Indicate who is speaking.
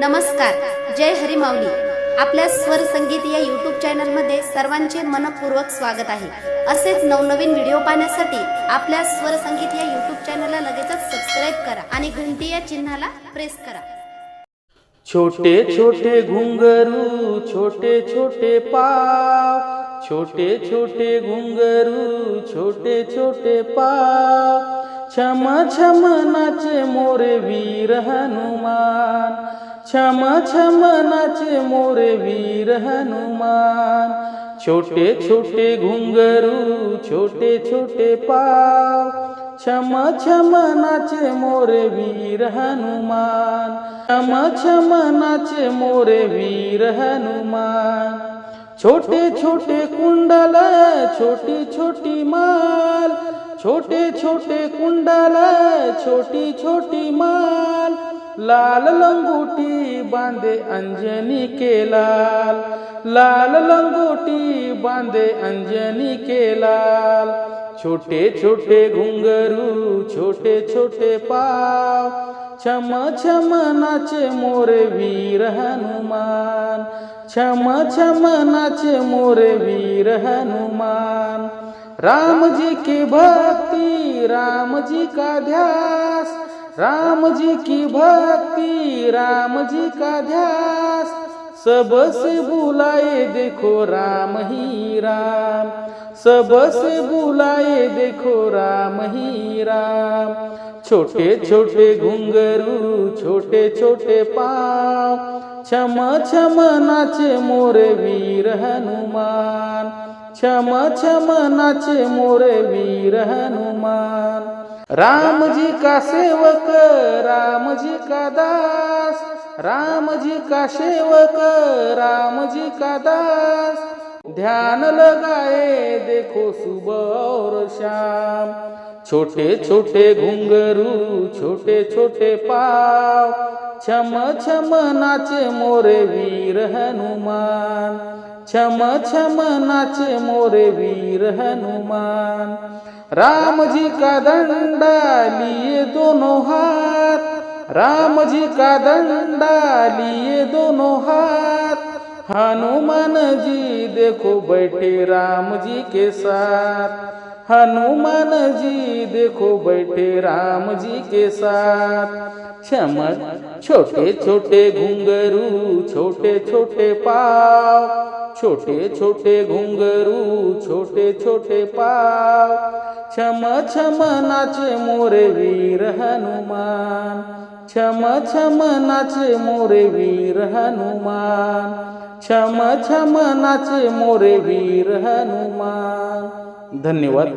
Speaker 1: नमस्कार जय हरिमाऊली. आपल्या स्वर संगीत या यूट्यूब चॅनलमध्ये सर्वांचे मनपूर्वक स्वागत आहे. असेच नवनवीन व्हिडिओ पाहण्यासाठी आपल्या स्वर संगीत या यूट्यूब चॅनलला लगेचच सबस्क्राईब करा आणि घंटी या चिन्हाला प्रेस करा.
Speaker 2: छोटे छोटे घुंगरू छोटे छोटे पाव छोटे छोटे घुंगरू छोटे छोटे पाव छम छम नाचे मोरे वीर हनुमान छम छम नाचे मोरे वीर हनुमान। छोटे छोटे घुंगरू छोटे छोटे पाव। छम छम नाचे मोरे वीर हनुमान। छम छम नाचे मोरे वीर हनुमान। छोटे छोटे कुंडल छोटी छोटी माल। छोटे छोटे कुंडल छोटी छोटी माल। लाल लंगोटी बांधे अंजनी के लाल लाल लंगोटी बांधे अंजनी के लाल छोटे छोटे घुंगरू छोटे छोटे पाव. छम छम नाचे मोरे वीर हनुमान. छम छम नाचे मोरे वीर हनुमान. राम जी की भक्ति राम जी का ध्यास. राम जी की भक्ति राम जी का ध्यास सबसे बुलाए देखो राम ही राम सबसे बुलाए देखो राम ही राम। छोटे छोटे घुंगरू छोटे छोटे पाँव क्षम छम नाचे मोरे वीर हनुमान. क्षम छम नाचे मोरे वीर हनुमान. राम जी का सेवक राम जी का दास. राम जी का सेवक राम जी का दास. ध्यान लगाए देखो सुबह और शाम छोटे छोटे घुंगरू छोटे छोटे पाव. छम छम नाचे मोरे वीर हनुमान. छम छम नाचे मोरे वीर हनुमान. राम जी का दंडा लिए दोनों हाथ. राम जी का दंडा लिए दोनों हाथ. हनुमान जी देखो बैठे राम जी के साथ. हनुमान जी देखो बैठे राम जी के साथ। क्षम छोटे छोटे घुंगरू छोटे छोटे पाव। छोटे छोटे घुंगरू छोटे छोटे पाव। छम छम नाचे मोरे वीर हनुमान। छम छम नाचे मोरे वीर हनुमान। छम छम नाचे मोरे वीर हनुमान। धन्यवाद.